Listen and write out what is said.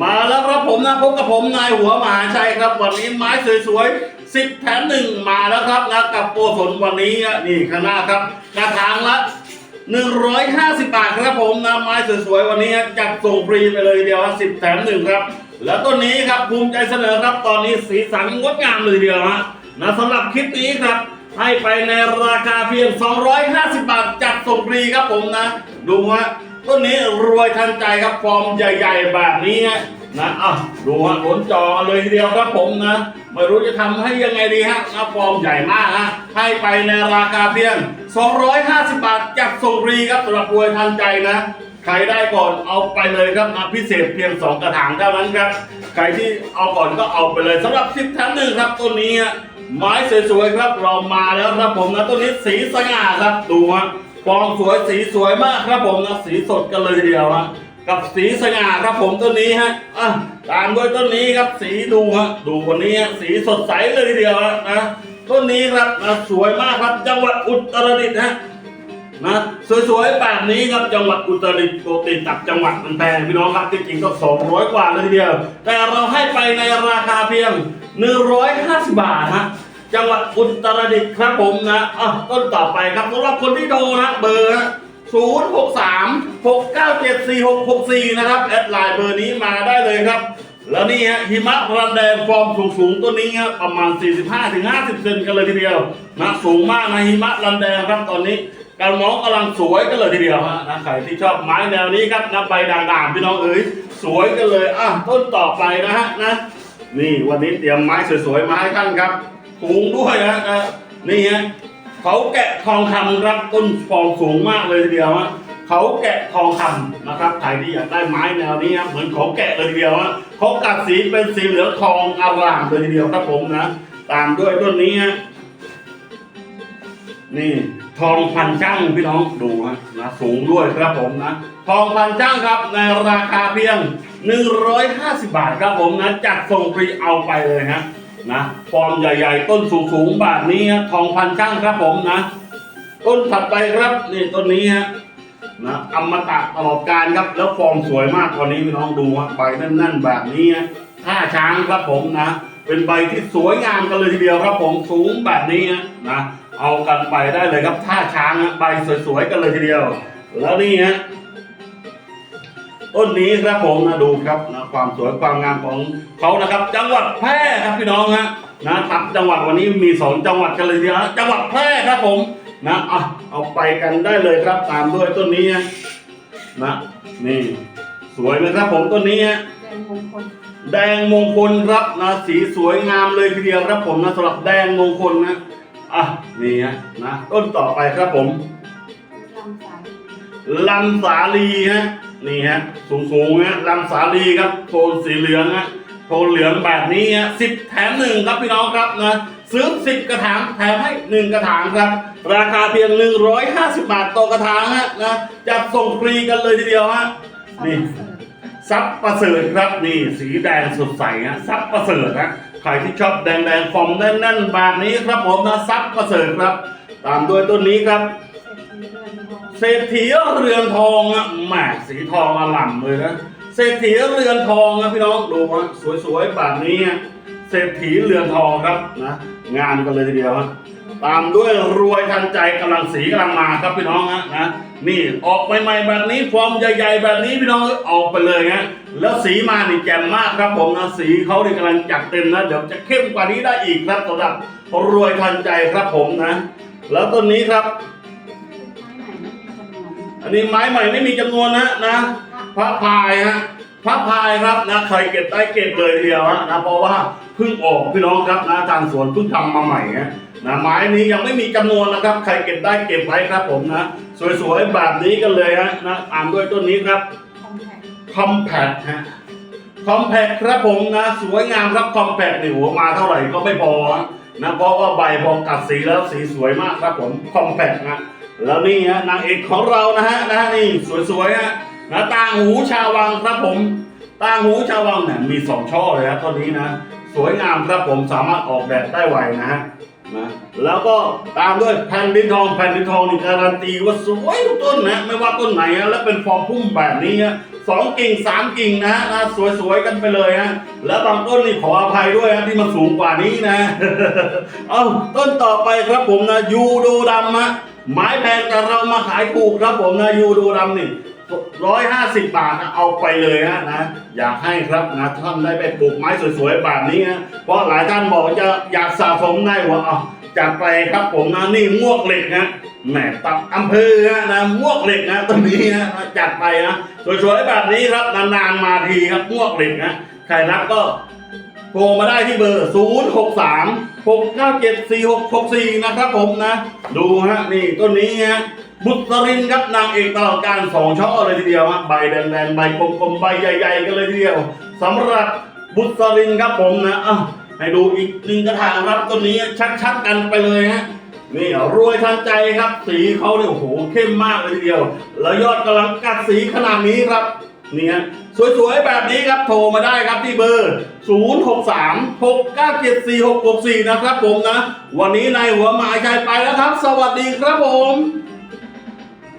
มาแล้วครับผมนะพบกับผมนายหัวมหาชัยครับ วันนี้ไม้สวยๆสิบแถมหนึ่งมาแล้วครับนะกับโปรสนวันนี้นี่ข้างหน้าครับกระถางละ150บบาทครับผมนะไม้สวยๆวันนี้จัดส่งฟรีไปเลยเดียวสิบแถมหนึ่งครับ แล้วต้นนี้ครับภูมิใจเสนอครับตอนนี้สีสันงดงามเลยทีเดียวฮะนะสำหรับคลิปนี้ครับให้ไปในราคาเพียง 250 บาทจัดส่งฟรีครับผมนะ ดูฮะ ต้นนี้รวยทันใจครับฟอร์มใหญ่ ๆ แบบนี้ฮะนะอะดูฮะหลนจอเลยทีเดียวครับผมนะ ไม่รู้จะทำให้ยังไงดีฮะนะฟอร์มใหญ่มากฮะให้ไปในราคาเพียง 250 บาทจัดส่งรีครับสำหรับรวยทันใจนะใครได้ก่อนเอาไปเลยครับนะพิเศษเพียง 2 กระถางเท่านั้นครับ ใครที่เอาก่อนก็เอาไปเลยสำหรับสิบแถมหนึ่งครับต้นนี้ไม้สวยๆครับเรามาแล้วครับผมนะต้นนี้สีสง่าครับดูฮะ ฟองสวยสีสวยมากครับผมนะสีสดกันเลยเดียวฮะกับสีสง่าครับผมต้นนี้ฮะอะตามด้วยต้นนี้ครับสีดูฮะดูคนนี้ฮะสีสดใสเลยเดียวฮะนะต้นนี้ครับนะสวยมากครับจังหวัดอุตรดิตถ์ฮะนะสวยๆแบบนี้ครับจังหวัดอุตรดิตถ์ปกติตับจังหวัดมันแพงพี่น้องครับจริงๆก็200 กว่าเลยทีเดียว แต่เราให้ไปในราคาเพียง 150 บาทฮะ จังหวัดอุตรดิตถ์ครับผมนะอะต้นต่อไปครับสำหรับคนที่โทรนะเบอร์ 063 697 4664 นะครับ แอดไลน์เบอร์นี้มาได้เลยครับ แล้วนี่ฮะหิมะรันแดงฟอร์มสูงๆตัวนี้ฮะประมาณ 45-50 เซนกันเลยทีเดียวนะสูงมากนะหิมะรันแดงครับตอนนี้การมองกำลังสวยกันเลยทีเดียวฮะนะใครที่ชอบไม้แนวนี้ครับนะใบด่างๆพี่น้องเอ๋ยสวยกันเลยอะต้นต่อไปนะฮะนะนี่วันนี้เตรียมไม้สวยๆมาให้ท่านครับ สูงด้วยนะนะนี่ฮะเขาแกะทองคำรับต้นฟอร์มสูงมากเลยทีเดียวฮะเขาแกะทองคำนะครับใครที่อยากได้ไม้แนวนี้ครับเหมือนเขาแกะเลยทีเดียวฮะเขากัดสีเป็นสีเหลืองทองอารามเลยทีเดียวครับผมนะ ตามด้วยต้นนี้ฮะนี่ทองพันช่างพี่น้องดูฮะนะสูงด้วยครับผมนะ ทองพันช่างครับในราคาเพียง 150 บาทครับผมนะจัดส่งฟรีเอาไปเลยฮะ นะฟอร์มใหญ่ ๆ ต้นสูงๆแบบนี้ฮะทองพันช่างครับผมนะ ต้นถัดไปครับนี่ต้นนี้ฮะนะอมตะตลอดการครับ แล้วฟอร์มสวยมากกว่านี้พี่น้องดูฮะใบแน่นๆแบบนี้ฮะท่าช้างครับผมนะ เป็นใบที่สวยงามกันเลยทีเดียวครับผมสูงแบบนี้ฮะนะเอากันไปได้เลยครับท่าช้างฮะใบสวยๆกันเลยทีเดียว แล้วนี่ฮะ ต้นนี้ครับผมนะดูครับนะความสวยความงามของเขานะครับ จังหวัดแพร่ครับพี่น้องฮะนะครับจังหวัดวันนี้มีสองจังหวัดกันเลยทีเดียวนะจังหวัดแพร่ครับผมนะอะเอาไปกันได้เลยครับตามด้วยต้นนี้ฮะนะนี่ สวยไหมครับผมต้นนี้ฮะแดงมงคลแดงมงคลครับนะสีสวยงามเลยทีเดียวครับผมนะสำหรับแดงมงคลนะอะนี่ฮะนะต้นต่อไปครับผมลำสายลำสาลีฮะ นี่ฮะสูงสูงๆฮะลำสาลีครับโทนสีเหลืองฮะโทนเหลืองแบบนี้ฮะสิบแถมหนึ่งครับพี่น้องครับนะซื้อสิบกระถางแถมให้หนึ่งกระถางครับ ราคาเพียงหนึ่งร้อยห้าสิบบาทต่อกระถางฮะนะจัดส่งฟรีกันเลยทีเดียวฮะนี่ซับประเสริฐครับนี่สีแดงสดใสฮะซับประเสริฐฮะใครที่ชอบแดงแดงฟอมแน่นๆแบบนี้ครับผมนะซับประเสริฐครับ ตามด้วยต้นนี้ครับ เศรษฐีเรือนทองอะแหมสีทองอล่ำเลยนะเศรษฐีเรือนทองนะพี่น้องดูฮะสวยๆแบบนี้เศรษฐีเรือนทองครับนะงามกันเลยทีเดียวฮะตามด้วยรวยทันใจกำลังสีกำลังมาครับพี่น้องฮะนะนี่ออกใหม่ๆแบบนี้ฟอร์มใหญ่ ๆ แบบนี้พี่น้องออกไปเลยฮะแล้วสีมานี่แจ่มมากครับผมนะสีเขานี่กำลังจัดเต็มนะเดี๋ยวจะเข้มกว่านี้ได้อีกครับสำหรับรวยทันใจครับผมนะ แล้วต้นนี้ครับ นี้ไม้ใหม่ไม่มีจำนวนนะนะพระพายฮะพระพายครับนะใครเก็บได้เก็บเลยทีเดียวฮะนะเพราะว่าเพิ่งออกพี่น้องครับนะทางสวนเพิ่งทำมาใหม่ฮะนะไม้นี้ยังไม่มีจำนวนนะครับ ใครเก็บได้เก็บไว้ครับผมนะ สวยๆแบบนี้กันเลยฮะนะตามด้วยต้นนี้ครับคอมแพคฮะคอมแพคครับผมนะสวยงามครับคอมแพคนี่หัวมาเท่าไหร่ก็ไม่พอนะเพราะว่าใบพอกัดสีแล้วสีสวยมากครับผมคอมแพคนะ แล้วนี่ฮะนางเอกของเรานะฮะนะนี่สวยๆฮะนะต่างหูชาววังครับผมต่างหูชาววังเนี่ยมีสองช่อเลยครับต้นนี้นะสวยงามครับผมสามารถออกแบบได้ไวนะฮะนะแล้วก็ตามด้วยแผ่นดินทองแผ่นดินทองนี่การันตีว่าสวยทุกต้นนะไม่ว่าต้นไหนฮะและเป็นฟอร์มพุ่มแบบนี้ฮะสองกิ่งสามกิ่งนะนะสวยๆกันไปเลยฮะแล้วบางต้นนี่ขออภัยด้วยฮะที่มันสูงกว่านี้นะ เอาต้นต่อไปครับผมนะยูโดดำฮะ ไม้แพงแต่เรามาขายถูกครับผมนะยูโดดำนี่ร้อยห้าสิบบาทนะเอาไปเลยฮะนะ อยากให้ครับนะท่านได้ไปปลูกไม้สวยๆแบบนี้ฮะเพราะหลายท่านบอกจะอยากสะสมได้ว่าเอาจัดไปครับผมนะนี่มวกเหล็กนะแหมตับอำเภอฮะนะมวกเหล็กนะต้นนี้ฮะจัดไปนะสวยๆแบบนี้ครับนานๆมาทีครับมวกเหล็กนะใครรับก็ โทรมาได้ที่เบอร์ 0 6 3 6 9 7 4 6 6 4 นะครับผมนะ ดูฮะนี่ต้นนี้ฮะบุตรินครับนางเอกตลอดการสองช่อเลยทีเดียวฮะใบแดงๆใบกลมๆใบใหญ่ๆกันเลยทีเดียวสำหรับบุตรินครับผมนะอ้าวให้ดูอีกหนึ่งกระถางครับต้นนี้ชัดๆกันไปเลยฮะนี่รวยทันใจครับ สีเขาเนี่ยโอ้โหเข้มมากเลยทีเดียว แล้วยอดกำลังกัดสีขนาดนี้ครับ นี่ฮะสวยๆ แบบนี้ครับโทรมาได้ครับที่เบอร์ 0 6 3 6 9 7 4 6 6 4 นะครับผมนะ วันนี้นายหัวหมายชายไปแล้วครับ สวัสดีครับผม